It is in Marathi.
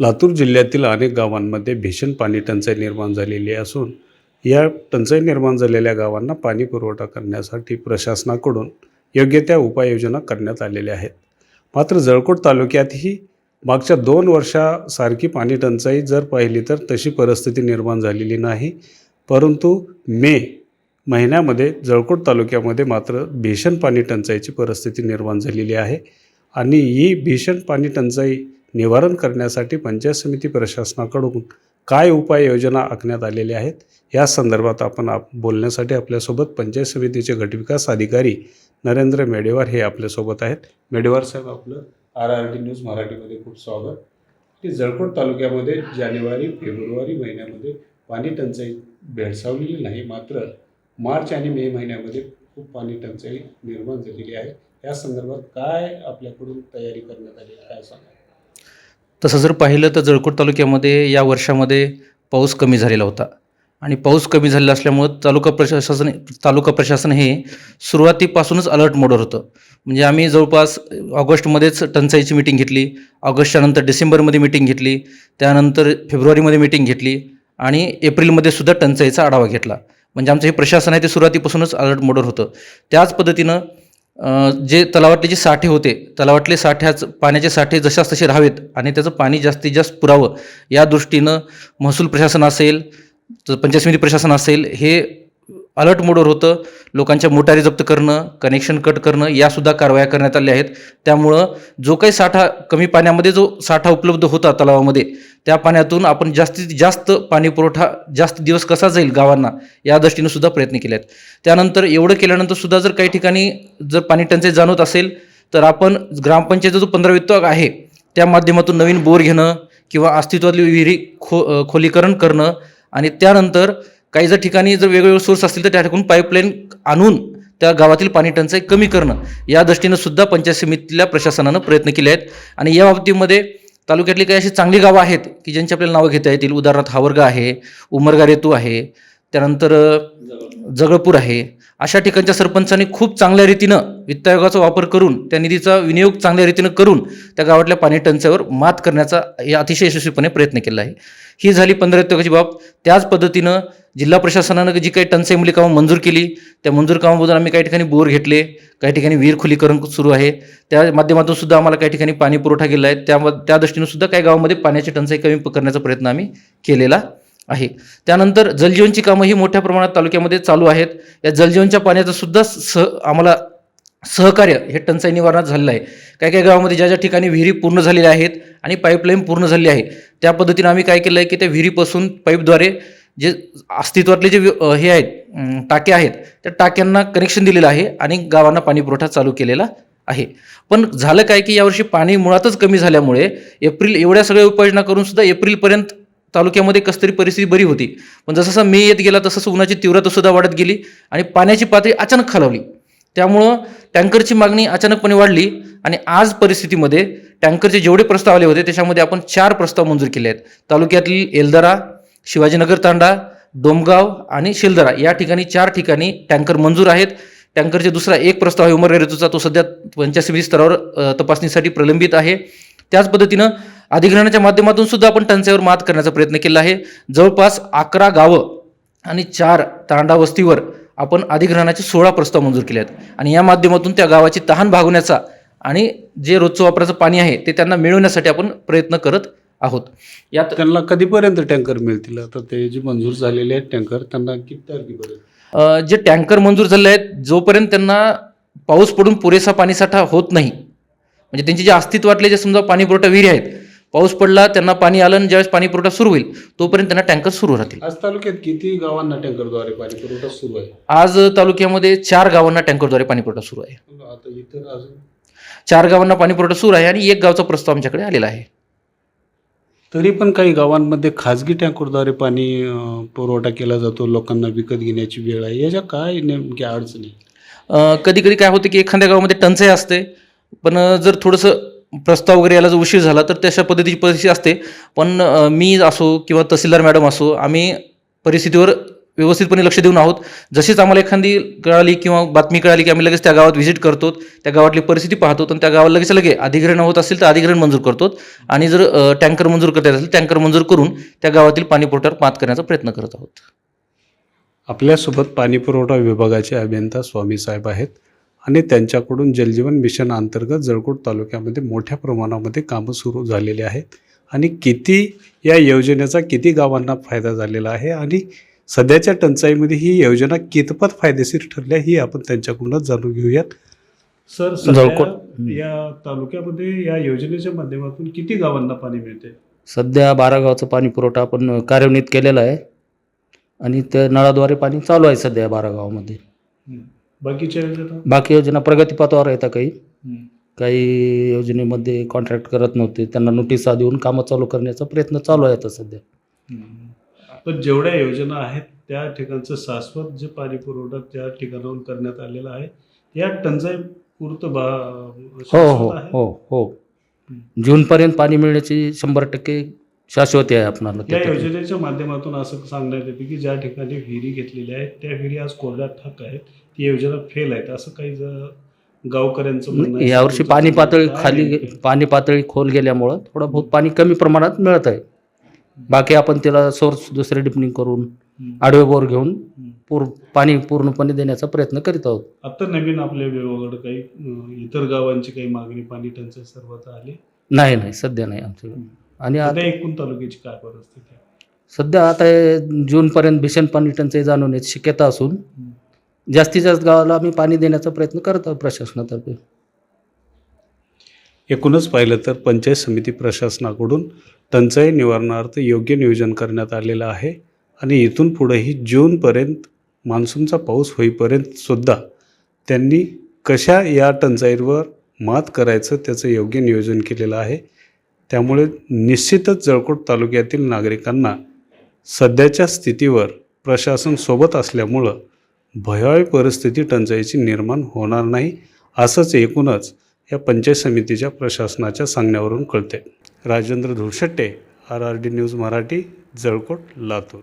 लातूर जिल्ह्यातील अनेक गावांमध्ये भीषण पाणी टंचाई निर्माण झालेली असून या टंचाई निर्माण झालेल्या गावांना पाणी पुरवठा करण्यासाठी प्रशासनाकडून योग्य त्या उपाययोजना करण्यात आलेल्या आहेत. मात्र जळकोट तालुक्यातही मागच्या दोन वर्षासारखी पाणी टंचाई जर पाहिली तर तशी परिस्थिती निर्माण झालेली नाही. परंतु मे महिन्यामध्ये जळकोट तालुक्यामध्ये मात्र भीषण पाणी टंचाईची परिस्थिती निर्माण झालेली आहे आणि ही भीषण पाणी टंचाई निवारण करण्यासाठी पंचायत समिती प्रशासनाकडून काय उपाययोजना आखण्यात आलेल्या आहेत? या संदर्भात आपण आप बोलण्यासाठी आपल्यासोबत पंचायत समितीचे गटविकास अधिकारी नरेंद्र मेडेवार हे आपल्यासोबत आहेत. मेडेवार साहेब आपलं आर आर टी न्यूज मराठीमध्ये खूप स्वागत. की जळकोट तालुक्यामध्ये जानेवारी फेब्रुवारी महिन्यामध्ये पाणी टंचाई भेडसावलेली नाही मात्र मार्च आणि मे महिन्यामध्ये खूप पाणी टंचाई निर्माण झालेली आहे. या संदर्भात काय आपल्याकडून तयारी करण्यात आली आहे काय सांगा तसं जर पाहिलं तर जळकोट तालुक्यामध्ये या वर्षामध्ये पाऊस कमी झालेला होता. आणि पाऊस कमी झालेला असल्यामुळं तालुका प्रशासन तालुका प्रशासन हे सुरुवातीपासूनच अलर्ट मोडवर होतं. म्हणजे आम्ही जवळपास ऑगस्टमध्येच टंचाईची मिटिंग घेतली ऑगस्टच्या नंतर डिसेंबरमध्ये मिटिंग घेतली त्यानंतर फेब्रुवारीमध्ये मिटिंग घेतली आणि एप्रिलमध्ये सुद्धा टंचाईचा आढावा घेतला. म्हणजे आमचं हे प्रशासन आहे ते सुरुवातीपासूनच अलर्ट मोडवर होतं. त्याच पद्धतीनं जे तलावातले जे साठे होते तलावातले साठ्याच पाण्याचे साठे जशास तसे राहावेत आणि त्याचं पाणी जास्तीत जास्त पुरावं या दृष्टीनं महसूल प्रशासन असेल पंचायत समिती प्रशासन असेल हे अलर्ट मोडवर होतं. लोकांच्या मोटारी जप्त करणं कनेक्शन कट करणं यासुद्धा कारवाया करण्यात आल्या आहेत. त्यामुळं जो काही साठा कमी पाण्यामध्ये जो साठा उपलब्ध होता तलावामध्ये त्या पाण्यातून आपण जास्तीत जास्त पाणी पुरवठा जास्त दिवस कसा जाईल गावांना या दृष्टीनं सुद्धा प्रयत्न केले आहेत. त्यानंतर एवढं केल्यानंतर सुद्धा जर काही ठिकाणी जर पाणी टंचाई जाणवत असेल तर आपण ग्रामपंचायतीचा जो पंधरा वित्तक आहे त्या माध्यमातून नवीन बोर घेणं किंवा अस्तित्वातली विहिरी खो खोलीकरण करणं आणि त्यानंतर काही जर ठिकाणी जर वेगवेगळे सोर्स असतील तर त्या ठिकाणी पाईपलाईन आणून त्या गावातील पाणी टंचाई कमी करणं या दृष्टीनं सुद्धा पंचायत समितीतल्या प्रशासनानं प्रयत्न केले आहेत. आणि या बाबतीमध्ये तालुक्यातली काही अशी चांगली गावं आहेत की ज्यांची आपल्याला नावं घेता येतील. उदाहरणार्थ हावरगा आहे उमरगा रेतू आहे त्यानंतर जगळपूर आहे. अशा ठिकाणच्या सरपंचांनी खूप चांगल्या रीतीनं वित्त आयोगाचा वापर करून त्या निधीचा विनियोग चांगल्या रीतीनं करून त्या गावातल्या पाणी टंचाईवर मात करण्याचा हे अतिशय यशस्वीपणे प्रयत्न केला आहे. ही झाली पंधरा उद्योगाची बाब. त्याच पद्धतीनं जिल्हा प्रशासनानं जी काही टंचाईमुळे कामं मंजूर केली त्या मंजूर कामामधून आम्ही काही ठिकाणी बोर घेतले काही ठिकाणी विहीर खुलीकरण सुरू आहे. त्या माध्यमातून सुद्धा आम्हाला काही ठिकाणी पाणी पुरवठा केला आहे. त्या त्या दृष्टीनं सुद्धा काही गावामध्ये पाण्याची टंचाई कमी करण्याचा प्रयत्न आम्ही केलेला आहे. त्यानंतर जलजीवनची कामं ही मोठ्या प्रमाणात तालुक्यामध्ये चालू आहेत. या जलजीवनच्या पाण्याचं सुद्धा सह आम्हाला सहकार्य हे टंचाई निवारणात झालेलं आहे. काही काही गावामध्ये ज्या ज्या ठिकाणी विहिरी पूर्ण झालेल्या आहेत आणि पाईपलाईन पूर्ण झाली आहे त्या पद्धतीनं आम्ही काय केलं आहे की त्या विहिरीपासून पाईपद्वारे जे अस्तित्वातले जे हे आहेत टाके आहेत त्या टाक्यांना कनेक्शन दिलेलं आहे आणि गावांना पाणी पुरवठा चालू केलेला आहे. पण झालं काय की यावर्षी पाणी मुळातच कमी झाल्यामुळे एप्रिल एवढ्या सगळ्या उपाययोजना करून सुद्धा एप्रिलपर्यंत तालुक्यामध्ये कसतरी परिस्थिती बरी होती. पण जसं मे येत गेला तसं उन्हाची तीव्रता सुद्धा वाढत गेली आणि पाण्याची पातळी अचानक खालावली. त्यामुळं टँकरची मागणी अचानकपणे वाढली आणि आज परिस्थितीमध्ये टँकरचे जेवढे प्रस्ताव आले होते त्याच्यामध्ये आपण चार प्रस्ताव मंजूर केले आहेत. तालुक्यातील एलदरा शिवाजीनगर तांडा डोमगाव आणि शिलदरा या ठिकाणी चार ठिकाणी टँकर मंजूर आहेत. टँकरचे दुसरा एक प्रस्ताव आहे उमरगा ऋतूचा तो सध्या पंचायत स्तरावर तपासणीसाठी प्रलंबित आहे. त्याच पद्धतीनं अधिग्रहणाच्या माध्यमातून सुद्धा आपण टंचाईवर मात करण्याचा प्रयत्न केला आहे. जवळपास अकरा गावं आणि चार तांडा वस्तीवर आपण अधिग्रहणाचे सोळा प्रस्ताव मंजूर केले आहेत आणि या माध्यमातून त्या गावाची तहान भागवण्याचा आणि जे रोजचं वापराचं पाणी आहे ते त्यांना मिळवण्यासाठी आपण प्रयत्न करत आहोत. यात त्यांना कधीपर्यंत टँकर मिळतील? आता ते जे मंजूर झालेले आहेत टँकर त्यांना किती तारखेपर्यंत? जे टँकर मंजूर झाले आहेत जोपर्यंत त्यांना पाऊस पडून पुरेसा पाणीसाठा होत नाही म्हणजे त्यांचे जे अस्तित्वातले जे समजा पाणी पुरवठा विहिरी आहेत पाऊस पडला त्यांना पाणी आलं आणि ज्यावेळेस पाणी पुरवठा सुरू होईल तोपर्यंत त्यांना टँकर सुरू राहतील. आज तालुक्यात किती गावांना टँकरद्वारे पाणी पुरवठा सुरू आहे? आज तालुक्यामध्ये चार गावांना टँकरद्वारे पाणी पुरवठा सुरू आहे. आता इतर अजून? चार गावांना पाणी पुरवठा सुरू आहे आणि एक गावचा प्रस्ताव आमच्याकडे आलेला आहे. तरी पण काही गावांमध्ये खाजगी टँकरद्वारे पाणी पुरवठा केला जातो लोकांना विकत घेण्याची वेळ आहे. याच्या काय नेमक्या अडचणी? कधी कधी काय होतं की एखाद्या गावामध्ये टंचाई असते पण जर थोडंसं प्रस्ताव वगैरे याला जर उशीर झाला तर तशा पद्धतीची परिस्थिती असते. पण मी असो किंवा तहसीलदार मॅडम असो आम्ही परिस्थितीवर व्यवस्थितपणे लक्ष देऊन आहोत. जशीच आम्हाला एखादी कळाली किंवा बातमी कळाली की आम्ही लगेच त्या गावात व्हिजिट करतो त्या गावातली परिस्थिती पाहतो आणि त्या गावाला लगेच लगे अधिग्रहण होत असेल तर अधिग्रहण मंजूर करतो आणि जर टँकर मंजूर करता येत असेल टँकर मंजूर करून त्या गावातील पाणी पुरवठ्यावर मात करण्याचा प्रयत्न करत आहोत. आपल्यासोबत पाणीपुरवठा विभागाचे अभियंता स्वामी साहेब आहेत आणि त्यांच्याकडून जलजीवन मिशन अंतर्गत जळकोट तालुक्यामध्ये मोठ्या प्रमाणामध्ये कामं सुरू झालेली आहेत. आणि किती या योजनेचा किती गावांना फायदा झालेला आहे आणि सध्याच्या टंचाईमध्ये ही योजना कितपत फायदेशीर ठरली आहे ही आपण त्यांच्याकडूनच जाणून घेऊयात. सर जळकोट- या तालुक्यामध्ये या योजनेच्या माध्यमातून किती गावांना पाणी मिळते? सध्या बारा गावचं पाणी पुरवठा आपण कार्यान्वित केलेला आहे आणि त्या नळाद्वारे पाणी चालू आहे सध्या बारा गावामध्ये. बाकीच्या योजना? बाकी योजना प्रगतीपथावर येतात काही. काही योजनेमध्ये कॉन्ट्रॅक्ट करत नव्हते. त्यांना नोटिसा देऊन कामं चालू करण्याचा प्रयत्न चालू आहे आता सध्या. पण जेवढ्या योजना आहेत त्या ठिकाणचं शाश्वत जे पाणी पुरवठा त्या ठिकाणाहून करण्यात आलेला आहे या टंचाई पुरतं बा हो हो? हो हो जूनपर्यंत पाणी मिळण्याची शंभर टक्के शाश्वती आहे आपणाला त्या. योजनेच्या माध्यमातून असं सांगण्यात येते की ज्या ठिकाणी विहिरी घेतलेल्या आहेत त्या विहिरी आज कोरड्या ठाक आहेत ती योजना फेल आहेत असं काही जर गावकऱ्यांचं. यावर्षी पाणी पातळी खाली? पाणी पातळी खोल गेल्यामुळं थोडं बहुत पाणी कमी प्रमाणात मिळत आहे बाकी आपण त्याला सोर्स दुसरे डिपनिंग करून. आडवे बोर घेऊन. पूर पाणी पूर्णपणे देण्याचा प्रयत्न करीत आहोत. आता नवीन आपल्या विभागाकडे काही इतर गावांची काही मागणी पाणी टंचाई सर्वात आली? नाही नाही सध्या नाही आमच्याकडे आणि आता एकूण तालुक्याची काय परिस्थिती आहे? सध्या आता हे जूनपर्यंत भीषण पाणी टंचाई जाणवण्याची शक्यता असून जास्तीत जास्त गावाला आम्ही पाणी देण्याचा प्रयत्न करत आहोत प्रशासनातर्फे. एकूणच पाहिलं तर पंचायत समिती प्रशासनाकडून टंचाई निवारणार्थ योग्य नियोजन करण्यात आलेलं आहे आणि इथून पुढेही जूनपर्यंत मान्सूनचा पाऊस होईपर्यंतसुद्धा त्यांनी कशा या टंचाईवर मात करायचं त्याचं योग्य नियोजन केलेलं आहे. त्यामुळे निश्चितच जळकोट तालुक्यातील नागरिकांना सध्याच्या स्थितीवर प्रशासन सोबत असल्यामुळं भयावह परिस्थिती टंचाईची निर्माण होणार नाही असंच एकूणच या पंचायत समितीच्या प्रशासनाच्या सांगण्यावरून कळते. Rajendra Dhulshatte R R D news Marathi Jalkot Latur.